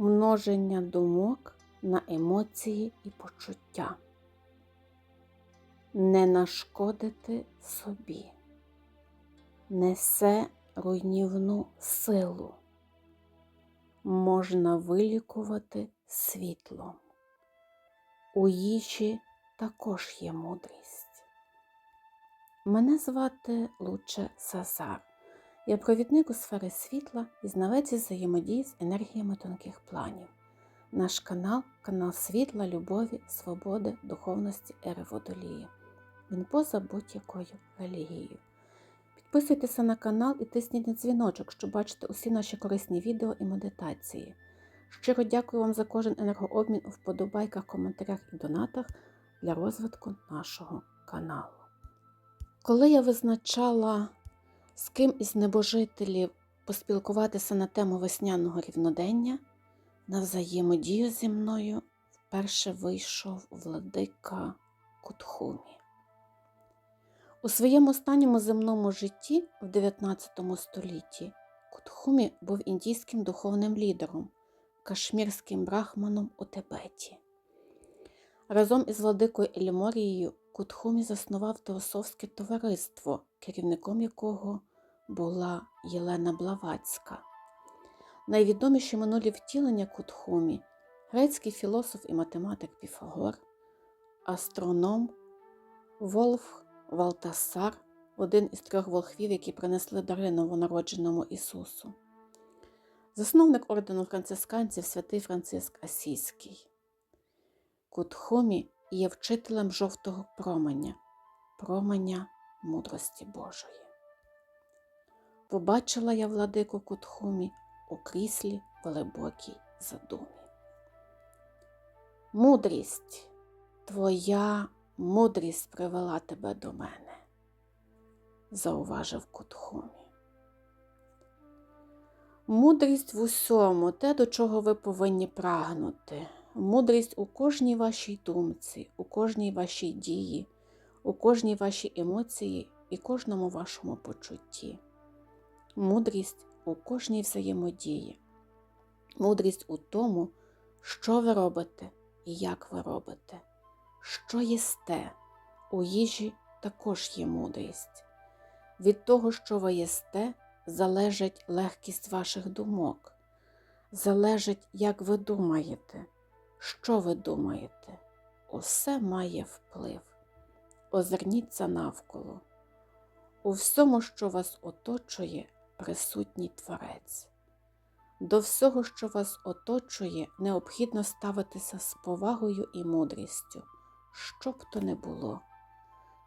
множення думок на емоції і почуття. Не нашкодити собі, несе руйнівну силу, можна вилікувати світлом. У їжі також є мудрість. Мене звати Луче Сазар. Я провідник у сфери світла і знавець взаємодії з енергіями тонких планів. Наш канал канал світла, любові, свободи, духовності, ери водолії. Він поза будь-якою релігією. Підписуйтеся на канал і тисніть на дзвіночок, щоб бачити усі наші корисні відео і медитації. Щиро дякую вам за кожен енергообмін у вподобайках, коментарях і донатах для розвитку нашого каналу. Коли я визначала, з ким із небожителів поспілкуватися на тему весняного рівнодення, на взаємодію зі мною вперше вийшов владика Кутхумі. У своєму останньому земному житті в 19 столітті Кутхумі був індійським духовним лідером, кашмірським брахманом у Тибеті. Разом із владикою Еліморією Кутхумі заснував Теософське товариство, керівником якого була Єлена Блаватська. Найвідоміші минулі втілення Кутхумі грецький філософ і математик Піфагор, астроном Волф Валтасар, один із трьох волхвів, які принесли дари новонародженому Ісусу, засновник ордену францисканців святий Франциск Асійський. Кутхумі є вчителем жовтого променя, променя мудрості Божої. Побачила я владику Кутхумі у кріслі глибокій задумі. Мудрість, твоя мудрість привела тебе до мене, зауважив Кутхумі. Мудрість в усьому, те, до чого ви повинні прагнути. Мудрість у кожній вашій думці, у кожній вашій дії, у кожній вашій емоції і кожному вашому почутті. Мудрість у кожній взаємодії. Мудрість у тому, що ви робите і як ви робите. Що їсте? У їжі також є мудрість. Від того, що ви їсте, залежить легкість ваших думок, залежить, як ви думаєте. Що ви думаєте? Усе має вплив. Озирніться навколо. У всьому, що вас оточує, присутній Творець. До всього, що вас оточує, необхідно ставитися з повагою і мудрістю, що б то не було.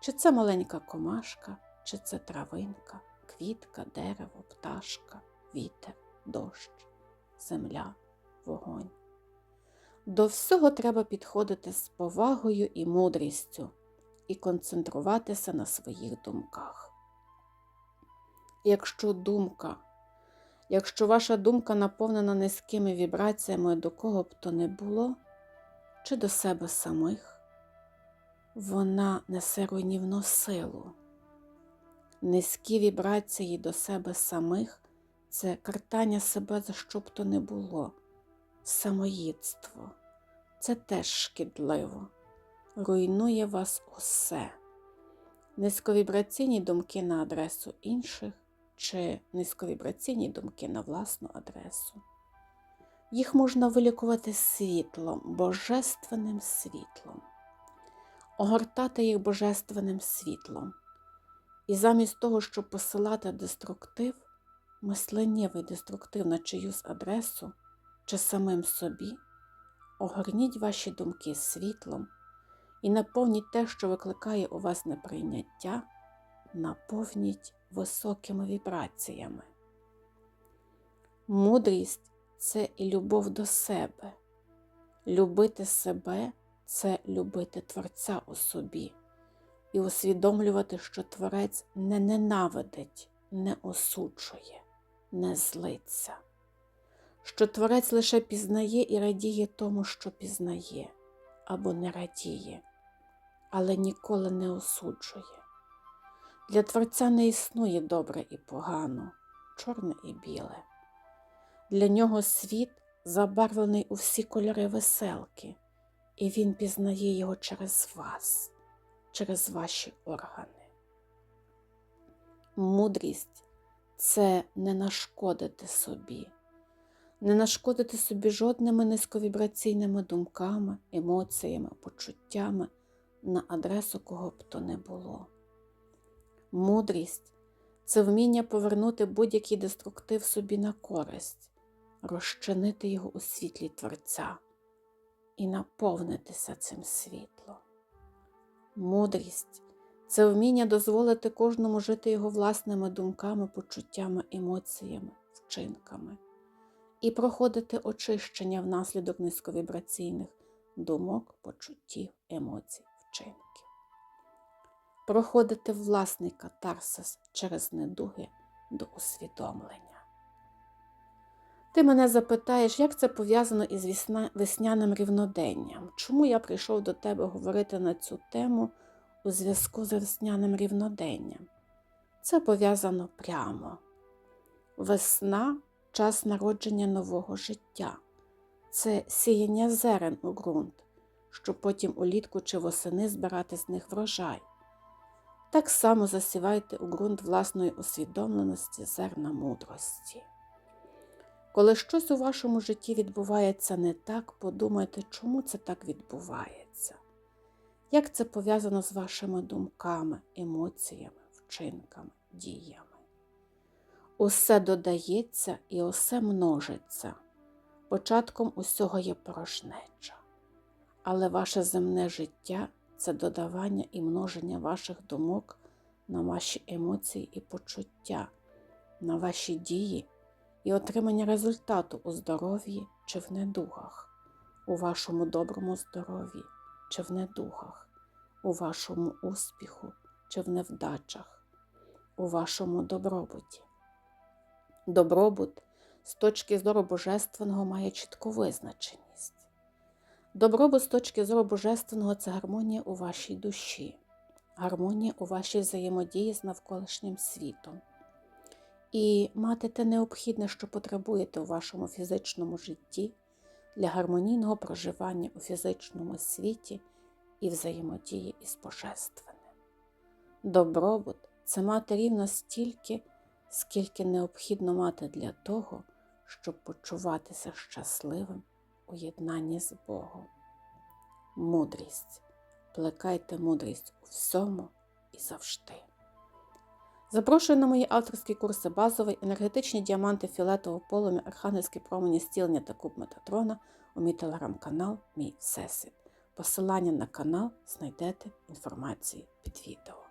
Чи це маленька комашка, чи це травинка, квітка, дерево, пташка, вітер, дощ, земля, вогонь. До всього треба підходити з повагою і мудрістю і концентруватися на своїх думках. Якщо думка, якщо ваша думка наповнена низькими вібраціями до кого б то не було, чи до себе самих, вона несе руйнівну силу. Низькі вібрації до себе самих це картання себе за що б то не було самоїдство. Це теж шкідливо, руйнує вас усе. Низьковібраційні думки на адресу інших чи низьковібраційні думки на власну адресу. Їх можна вилікувати світлом, божественним світлом, огортати їх божественним світлом. І замість того, щоб посилати деструктив, мисленнєвий деструктив на чиюсь адресу чи самим собі, огорніть ваші думки світлом і наповніть те, що викликає у вас неприйняття, наповніть високими вібраціями. Мудрість це і любов до себе. Любити себе це любити Творця у собі і усвідомлювати, що Творець не ненавидить, не осуджує, не злиться що творець лише пізнає і радіє тому, що пізнає, або не радіє, але ніколи не осуджує. Для Творця не існує добре і погано, чорне і біле. Для нього світ забарвлений у всі кольори веселки, і він пізнає його через вас, через ваші органи. Мудрість це не нашкодити собі, не нашкодити собі жодними низьковібраційними думками, емоціями, почуттями на адресу кого б то не було. Мудрість це вміння повернути будь-який деструктив собі на користь, розчинити його у світлі Творця і наповнитися цим світлом. Мудрість це вміння дозволити кожному жити його власними думками, почуттями, емоціями, вчинками і проходити очищення внаслідок низьковібраційних думок, почуттів, емоцій, вчинків. Проходити власний катарсис через недуги до усвідомлення. Ти мене запитаєш, як це пов'язано із весняним рівноденням? Чому я прийшов до тебе говорити на цю тему у зв'язку з весняним рівноденням? Це пов'язано прямо. Весна час народження нового життя. Це сіяння зерен у ґрунт, щоб потім улітку чи восени збирати з них врожай. Так само засівайте у ґрунт власної усвідомленості зерна мудрості. Коли щось у вашому житті відбувається не так, подумайте, чому це так відбувається, як це пов'язано з вашими думками, емоціями, вчинками, діями. Усе додається і усе множиться. Початком усього є порожнеча. Але ваше земне життя це додавання і множення ваших думок на ваші емоції і почуття, на ваші дії і отримання результату у здоров'ї чи в недугах, у вашому доброму здоров'ї чи в недугах, у вашому успіху чи в невдачах, у вашому добробуті. Добробут з точки зору божественного має чітку визначеність. Добробут з точки зору божественного це гармонія у вашій душі, гармонія у вашій взаємодії з навколишнім світом. І мати те необхідне, що потребуєте у вашому фізичному житті для гармонійного проживання у фізичному світі і взаємодії із Божественним. Добробут це мати рівно стільки, скільки необхідно мати для того, щоб почуватися щасливим у єднанні з Богом. Мудрість. Плекайте мудрість у всьому і завжди. Запрошую на мої авторські курси базовий, енергетичні діаманти фіолетового полум'я, архангельські промені стілення та куб Метатрона у мій телеграм-канал Мій Всесвіт. Посилання на канал знайдете в інформації під відео.